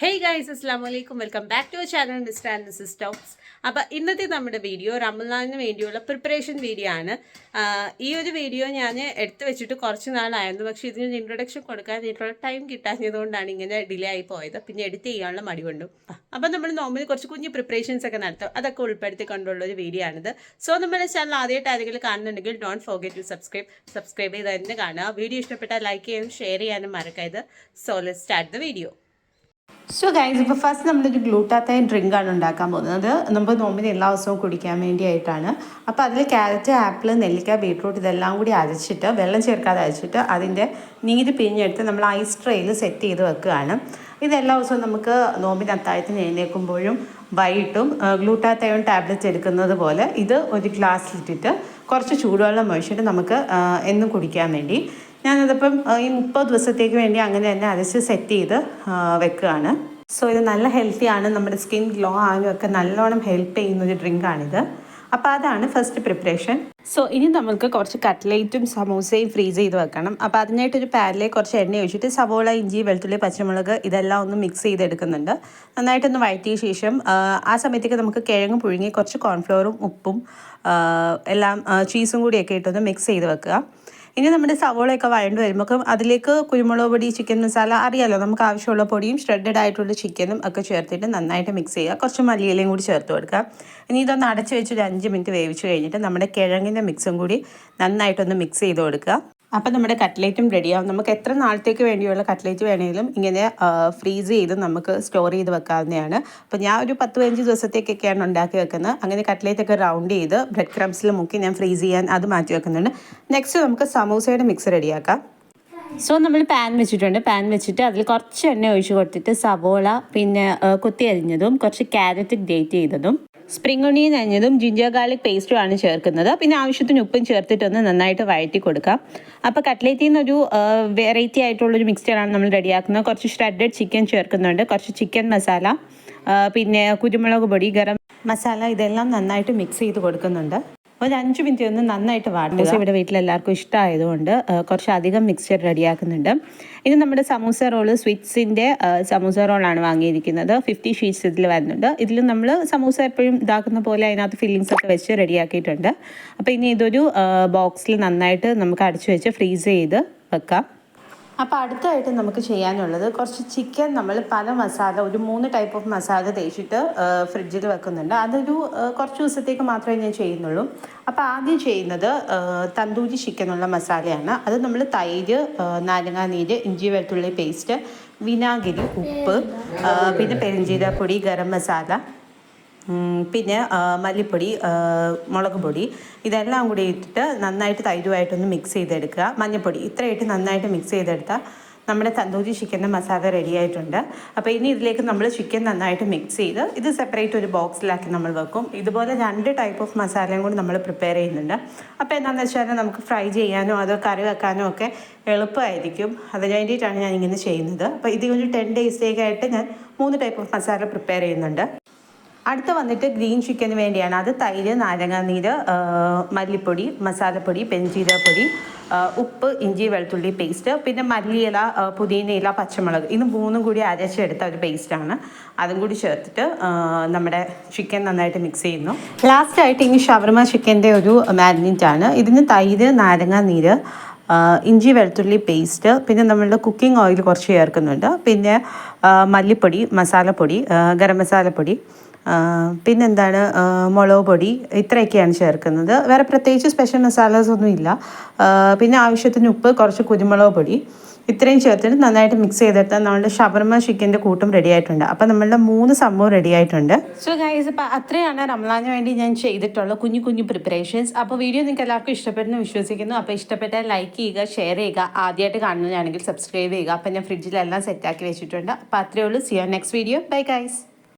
Hey guys അസ്സാം വലൈക്കും welcome back to channel mister and missus talks അപ്പോൾ ഇന്നത്തെ നമ്മുടെ വീഡിയോ റമൽനാഥിന് വേണ്ടിയുള്ള പ്രിപ്പറേഷൻ വീഡിയോ ആണ്. ഈ ഒരു വീഡിയോ ഞാൻ എടുത്തു വെച്ചിട്ട് കുറച്ച് നാളായിരുന്നു. പക്ഷേ ഇതിനൊരു ഇൻട്രൊഡക്ഷൻ കൊടുക്കാൻ ഇതിനുള്ള ടൈം കിട്ടാഞ്ഞതുകൊണ്ടാണ് ഇങ്ങനെ ഡിലേ ആയി പോയത്. പിന്നെ എഡിറ്റ് ചെയ്യാനുള്ള മടി കൊണ്ടും. അപ്പോൾ നമ്മൾ നോർമലി കുറച്ച് കുഞ്ഞ് പ്രിപ്പറേഷൻസ് ഒക്കെ നടത്തും. അതൊക്കെ ഉൾപ്പെടുത്തി കൊണ്ടുള്ള ഒരു വീഡിയോ ആണിത്. സോ നമ്മുടെ ചാനൽ ആദ്യമായിട്ട് ആരെങ്കിലും കാണുന്നുണ്ടെങ്കിൽ don't forget to subscribe subscribe ചെയ്ത് തന്നെ കാണുക. വീഡിയോ ഇഷ്ടപ്പെട്ടാൽ ലൈക്ക് ചെയ്യാനും ഷെയർ ചെയ്യാനും മറക്കരുത്. So let start the video so guys ഇപ്പോൾ ഫസ്റ്റ് നമ്മളൊരു ഗ്ലൂട്ടാത്തൈൻ ഡ്രിങ്ക് ആണ് ഉണ്ടാക്കാൻ പോകുന്നത്. നമുക്ക് നോമ്പിന് എല്ലാ ദിവസവും കുടിക്കാൻ വേണ്ടിയായിട്ടാണ്. അപ്പോൾ അതിൽ ക്യാരറ്റ് ആപ്പിൾ നെല്ലിക്ക ബീട്രൂട്ട് ഇതെല്ലാം കൂടി അരച്ചിട്ട് വെള്ളം ചേർക്കാതെ അരച്ചിട്ട് അതിന്റെ നീര് പിഴിഞ്ഞെടുത്ത് നമ്മൾ ഐസ് ട്രേയിൽ സെറ്റ് ചെയ്ത് വെക്കുകയാണ്. ഇതെല്ലാ ദിവസവും നമുക്ക് നോമ്പിന് അത്താഴത്തിന് എഴുന്നേൽക്കുമ്പോഴും വൈകിട്ടും ഗ്ലൂട്ടാത്തയോൺ ടാബ്ലറ്റ്സ് എടുക്കുന്നത് പോലെ ഇത് ഒരു ഗ്ലാസ്സിലിട്ടിട്ട് കുറച്ച് ചൂടുവെള്ളം ഒഴിച്ചിട്ട് നമുക്ക് എന്നും കുടിക്കാൻ വേണ്ടി ഞാനതിപ്പം ഈ മുപ്പത് ദിവസത്തേക്ക് വേണ്ടി അങ്ങനെ തന്നെ അരച്ച് സെറ്റ് ചെയ്ത് വെക്കുകയാണ്. സോ ഇത് നല്ല ഹെൽത്തിയാണ് നമ്മുടെ സ്കിൻ ഗ്ലോ ആകാനും ഒക്കെ നല്ലോണം ഹെൽപ്പ് ചെയ്യുന്ന ഒരു ഡ്രിങ്കാണിത് അപ്പോൾ അതാണ് ഫസ്റ്റ് പ്രിപ്പറേഷൻ സോ ഇനി നമുക്ക് കുറച്ച് കട്ട്ലേറ്റും സമോസയും ഫ്രീസ് ചെയ്ത് വെക്കണം. അപ്പോൾ അതിനായിട്ട് ഒരു പാനിലേക്ക് കുറച്ച് എണ്ണ ഒഴിച്ചിട്ട് സവോള ഇഞ്ചി വെളുത്തുള്ളി പച്ചമുളക് ഇതെല്ലാം ഒന്ന് മിക്സ് ചെയ്തെടുക്കുന്നുണ്ട്. നന്നായിട്ടൊന്ന് വഴറ്റിയ ശേഷം ആ, സമയത്തേക്ക് നമുക്ക് കിഴങ്ങ് പുഴുങ്ങി കുറച്ച് കോൺഫ്ലോറും ഉപ്പും എല്ലാം ചീസും കൂടിയൊക്കെ ഇട്ടൊന്ന് മിക്സ് ചെയ്ത് വെക്കുക. ഇനി നമ്മുടെ സവോളയൊക്കെ വഴണ്ട് വരുമ്പോൾ അതിലേക്ക് കുരുമുളക് പൊടി ചിക്കൻ മസാല അറിയാലോ? നമുക്ക് ആവശ്യമുള്ള പൊടിയും ഷ്രെഡഡ് ആയിട്ടുള്ള ചിക്കനും ഒക്കെ ചേർത്തിട്ട് നന്നായിട്ട് മിക്സ് ചെയ്യുക. കുറച്ച് മല്ലിയിലയും കൂടി ചേർത്ത് കൊടുക്കുക. ഇനി ഇതൊന്ന് അടച്ച് വെച്ച് ഒരു അഞ്ച് മിനിറ്റ് വേവിച്ച് കഴിഞ്ഞിട്ട് നമ്മുടെ കിഴങ്ങിന്റെ മിക്സും കൂടി നന്നായിട്ടൊന്ന് മിക്സ് ചെയ്ത് കൊടുക്കുക. അപ്പോൾ നമ്മുടെ കട്ട്ലേറ്റും റെഡിയാവും. നമുക്ക് എത്ര നാളത്തേക്ക് വേണ്ടിയുള്ള കട്ട്ലേറ്റ് വേണമെങ്കിലും ഇങ്ങനെ ഫ്രീസ് ചെയ്ത് നമുക്ക് സ്റ്റോർ ചെയ്ത് വെക്കാവുന്നതാണ്. അപ്പോൾ ഞാൻ ഒരു പത്ത് പതിനഞ്ച് ദിവസത്തേക്കൊക്കെയാണ് ഉണ്ടാക്കി വെക്കുന്നത്. അങ്ങനെ കട്ട്ലേറ്റ് ഒക്കെ റൗണ്ട് ചെയ്ത് ബ്രെഡ് ക്രംസിൽ മുക്കി ഞാൻ ഫ്രീസ് ചെയ്യാൻ അത് മാറ്റി വെക്കുന്നുണ്ട്. നെക്സ്റ്റ് നമുക്ക് സമൂസയുടെ മിക്സ് റെഡിയാക്കാം. സോ നമ്മൾ പാൻ വെച്ചിട്ടുണ്ട്. പാൻ വെച്ചിട്ട് അതിൽ കുറച്ച് എണ്ണ ഒഴിച്ച് കൊടുത്തിട്ട് സവോള പിന്നെ കൊത്തി അരിഞ്ഞതും കുറച്ച് ക്യാരറ്റ് ഗ്രേറ്റ് ചെയ്തതും സ്പ്രിംഗ് ഒണിയൻ അഞ്ഞതും ജിഞ്ചർ ഗാർലിക് പേസ്റ്റും ആണ് ചേർക്കുന്നത്. പിന്നെ ആവശ്യത്തിന് ഉപ്പും ചേർത്തിട്ടൊന്ന് നന്നായിട്ട് വഴറ്റി കൊടുക്കാം. അപ്പോൾ കട്ട്ലേറ്റിൽ നിന്നൊരു വെറൈറ്റി ആയിട്ടുള്ളൊരു മിക്സ്ചറാണ് നമ്മൾ റെഡിയാക്കുന്നത്. കുറച്ച് ഷ്രെഡഡ് ചിക്കൻ ചേർക്കുന്നുണ്ട്. കുറച്ച് ചിക്കൻ മസാല പിന്നെ കുരുമുളക് പൊടി ഗരം മസാല ഇതെല്ലാം നന്നായിട്ട് മിക്സ് ചെയ്ത് കൊടുക്കുന്നുണ്ട്. ഒരു അഞ്ച് മിനിറ്റ് ഒന്ന് നന്നായിട്ട് വാട്ടുക. ഇവിടെ വീട്ടിൽ എല്ലാവർക്കും ഇഷ്ടമായതുകൊണ്ട് കുറച്ചധികം മിക്സ്ചർ റെഡിയാക്കുന്നുണ്ട്. ഇത് നമ്മുടെ സമൂസ റോൾ സ്വീറ്റ്സിന്റെ സമൂസ റോളാണ് വാങ്ങിയിരിക്കുന്നത്. ഫിഫ്റ്റി ഷീറ്റ്സ് ഇതിൽ വരുന്നുണ്ട്. ഇതിൽ നമ്മൾ സമൂസ എപ്പോഴും ഇതാക്കുന്ന പോലെ അതിനകത്ത് ഫില്ലിങ്സ് ഒക്കെ വെച്ച് റെഡിയാക്കിയിട്ടുണ്ട്. അപ്പോൾ ഇനി ഇതൊരു ബോക്സിൽ നന്നായിട്ട് നമുക്ക് അടച്ചു വെച്ച് ഫ്രീസ് ചെയ്ത് വെക്കാം. അപ്പോൾ അടുത്തായിട്ട് നമുക്ക് ചെയ്യാനുള്ളത് കുറച്ച് ചിക്കൻ നമ്മൾ പല മസാല ഒരു മൂന്ന് ടൈപ്പ് ഓഫ് മസാല തേച്ചിട്ട് ഫ്രിഡ്ജിൽ വെക്കുന്നുണ്ട്. അതൊരു കുറച്ച് ദിവസത്തേക്ക് മാത്രമേ ഞാൻ ചെയ്യുന്നുള്ളൂ. അപ്പോൾ ആദ്യം ചെയ്യുന്നത് തന്തൂരി ചിക്കനുള്ള മസാലയാണ്. അത് നമ്മൾ തൈര് നാരങ്ങാനീര് ഇഞ്ചി വെളുത്തുള്ളി പേസ്റ്റ് വിനാഗിരി ഉപ്പ് പിന്നെ പെരിഞ്ചീരപ്പൊടി ഗരം മസാല പിന്നെ മല്ലിപ്പൊടി മുളക് പൊടി ഇതെല്ലാം കൂടി ഇട്ടിട്ട് നന്നായിട്ട് തൈരുമായിട്ടൊന്ന് മിക്സ് ചെയ്തെടുക്കുക. മഞ്ഞൾപ്പൊടി ഇത്രയായിട്ട് നന്നായിട്ട് മിക്സ് ചെയ്തെടുത്താൽ നമ്മുടെ തന്തൂരി ചിക്കന്റെ മസാല റെഡിയായിട്ടുണ്ട് അപ്പോൾ ഇനി ഇതിലേക്ക് നമ്മൾ ചിക്കൻ നന്നായിട്ട് മിക്സ് ചെയ്ത് ഇത് സെപ്പറേറ്റ് ഒരു ബോക്സിലാക്കി നമ്മൾ വെക്കും. ഇതുപോലെ രണ്ട് ടൈപ്പ് ഓഫ് മസാലയും കൂടി നമ്മൾ പ്രിപ്പയർ ചെയ്യുന്നുണ്ട്. അപ്പോൾ എന്താണെന്ന് വെച്ചാൽ നമുക്ക് ഫ്രൈ ചെയ്യാനോ അതോ കറി വെക്കാനോ ഒക്കെ എളുപ്പമായിരിക്കും അതിന് വേണ്ടിയിട്ടാണ് ഞാൻ ഇങ്ങനെ ചെയ്യുന്നത് അപ്പോൾ ഇത് ഒരു ടെൻ ഡേയ്സിലേക്കായിട്ട് ഞാൻ മൂന്ന് ടൈപ്പ് ഓഫ് മസാല പ്രിപ്പയർ ചെയ്യുന്നുണ്ട്. അടുത്ത വന്നിട്ട് ഗ്രീൻ ചിക്കന് വേണ്ടിയാണ്. അത് തൈര് നാരങ്ങാനീര് മല്ലിപ്പൊടി മസാലപ്പൊടി പെഞ്ചീരപ്പൊടി ഉപ്പ് ഇഞ്ചി വെളുത്തുള്ളി പേസ്റ്റ് പിന്നെ മല്ലിയില പുതിനയില പച്ചമുളക്. ഇത് മൂന്നും കൂടി അരച്ചെടുത്ത ഒരു പേസ്റ്റാണ് അതും കൂടി ചേർത്തിട്ട് നമ്മുടെ ചിക്കൻ നന്നായിട്ട് മിക്സ് ചെയ്യുന്നു. ലാസ്റ്റായിട്ട് ഇനി ഷവർമ ചിക്കന്റെ ഒരു മാരിനേറ്റ് ആണ്. ഇതിന് തൈര് നാരങ്ങാനീര് നീര് ഇഞ്ചി വെളുത്തുള്ളി പേസ്റ്റ് പിന്നെ നമ്മളുടെ കുക്കിംഗ് ഓയിൽ കുറച്ച് ചേർക്കുന്നുണ്ട്. പിന്നെ മല്ലിപ്പൊടി മസാലപ്പൊടി ഗരം മസാലപ്പൊടി പിന്നെന്താണ് മുളക് പൊടി ഇത്രയൊക്കെയാണ് ചേർക്കുന്നത്. വേറെ പ്രത്യേകിച്ച് സ്പെഷ്യൽ മസാലസ് ഒന്നും ഇല്ല. പിന്നെ ആവശ്യത്തിന് ഉപ്പ് കുറച്ച് കുരുമുളക് പൊടി. ഇത്രയും ചേർത്തിട്ട് നന്നായിട്ട് മിക്സ് ചെയ്തെടുത്താൽ നമ്മുടെ ഷവർമ ചിക്കന്റെ കൂട്ടും റെഡി ആയിട്ടുണ്ട്. അപ്പം നമ്മളുടെ മൂന്ന് സംഭവം റെഡി ആയിട്ടുണ്ട്. സോ ഗൈസ് അപ്പോൾ അത്രയാണ് റംലാന് വേണ്ടി ഞാൻ ചെയ്തിട്ടുള്ള കുഞ്ഞു കുഞ്ഞു പ്രിപ്പറേഷൻസ് അപ്പോൾ വീഡിയോ നിങ്ങൾക്ക് എല്ലാവർക്കും ഇഷ്ടപ്പെടുന്നു വിശ്വസിക്കുന്നു. അപ്പോൾ ഇഷ്ടപ്പെട്ടാൽ ലൈക്ക് ചെയ്യുക ഷെയർ ചെയ്യുക. ആദ്യമായിട്ട് കാണുന്നതാണെങ്കിൽ സബ്സ്ക്രൈബ് ചെയ്യുക. അപ്പം ഞാൻ ഫ്രിഡ്ജിലെല്ലാം സെറ്റാക്കി വെച്ചിട്ടുണ്ട്. അപ്പോൾ അത്രയേ ഉള്ളൂ. സിയോ നെക്സ്റ്റ് വീഡിയോ ബൈ ഗൈസ്